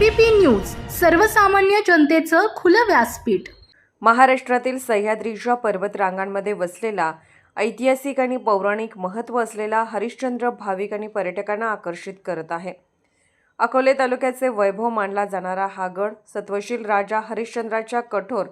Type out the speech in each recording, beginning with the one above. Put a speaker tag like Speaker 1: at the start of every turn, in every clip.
Speaker 1: ABP news सर्वसामान्य जनतेचं खुलं व्यासपीठ.
Speaker 2: महाराष्ट्रातील सह्याद्रीच्या पर्वतरांगांमध्ये वसलेला ऐतिहासिक आणि पौराणिक महत्त्व असलेला हरिश्चंद्र भाविक आणि पर्यटकांना आकर्षित करत आहे. अकोले तालुक्याचे वैभव मानला जाणारा हा गड सत्वशील राजा हरिश्चंद्राच्या कठोर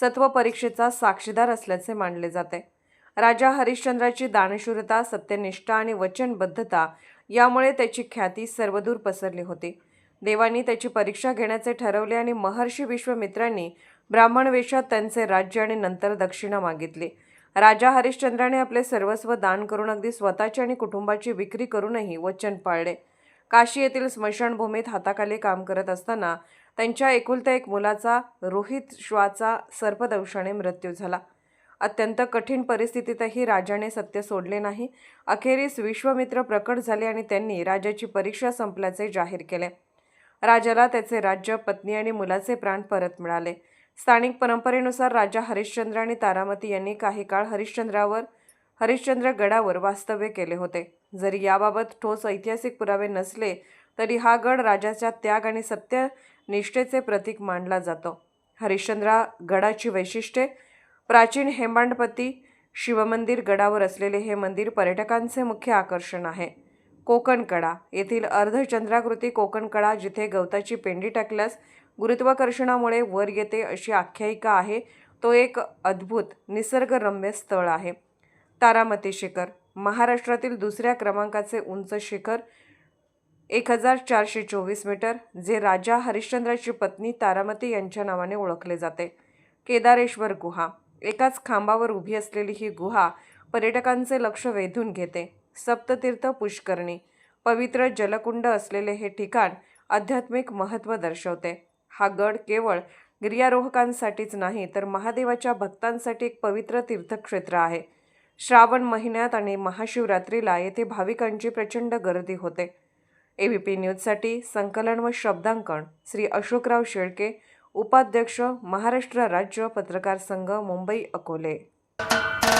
Speaker 2: सत्व परीक्षेचा साक्षीदार असल्याचे मानले जाते. राजा हरिश्चंद्राची दानशूरता सत्यनिष्ठा आणि वचनबद्धता यामुळे त्याची ख्याती सर्वदूर पसरली होती. देवानी त्याची परीक्षा घेण्याचे ठरवले आणि महर्षी विश्वमित्रांनी ब्राह्मण वेशात त्यांचे राज्य आणि नंतर दक्षिणा मागितली. राजा हरिश्चंद्राने आपले सर्वस्व दान करून अगदी स्वतःची आणि कुटुंबाची विक्री करूनही वचन पाळले. काशी येथील स्मशानभूमीत हाताखाली काम करत असताना त्यांच्या एकुलत्या एक मुलाचा रोहित श्वाचा सर्पदंशाने मृत्यू झाला. अत्यंत कठीण परिस्थितीतही राजाने सत्य सोडले नाही. अखेरीस विश्वमित्र प्रकट झाले आणि त्यांनी राजाची परीक्षा संपल्याचे जाहीर केले. राजाला त्याचे राज्य पत्नी आणि मुलाचे प्राण परत मिळाले. स्थानिक परंपरेनुसार राजा हरिश्चंद्र आणि तारामती यांनी काही काळ हरिश्चंद्रावर हरिश्चंद्र गडावर वास्तव्य केले होते. जरी याबाबत ठोस ऐतिहासिक पुरावे नसले तरी हा गड राजाच्या त्याग आणि सत्यनिष्ठेचे प्रतीक मानला जातो. हरिश्चंद्रा गडाची वैशिष्ट्ये प्राचीन हेमांडपती शिवमंदिर गडावर असलेले हे मंदिर पर्यटकांचे मुख्य आकर्षण आहे. कोकणकडा. येथील अर्धचंद्राकृती कोकणकडा जिथे गवताची पेंडी टाकल्यास गुरुत्वाकर्षणामुळे वर येते अशी आख्यायिका आहे. तो एक अद्भुत निसर्गरम्य स्थळ आहे. तारामती शिखर महाराष्ट्रातील दुसऱ्या क्रमांकाचे उंच शिखर एक हजार चारशे चोवीस मीटर जे राजा हरिश्चंद्राची पत्नी तारामती यांच्या नावाने ओळखले जाते. केदारेश्वर गुहा एकाच खांबावर उभी असलेली ही गुहा पर्यटकांचे लक्ष वेधून घेते. सप्ततीर्थ पुष्करणी. पवित्र जलकुंड असलेले हे ठिकाण आध्यात्मिक महत्त्व दर्शवते. हा गड केवळ गिर्यारोहकांसाठीच नाही तर महादेवाच्या भक्तांसाठी एक पवित्र तीर्थक्षेत्र आहे. श्रावण महिन्यात आणि महाशिवरात्रीला येथे भाविकांची प्रचंड गर्दी होते. ए व्हीपी न्यूजसाठी संकलन व शब्दांकन श्री अशोकराव शेळके उपाध्यक्ष महाराष्ट्र राज्य पत्रकार संघ मुंबई अकोले.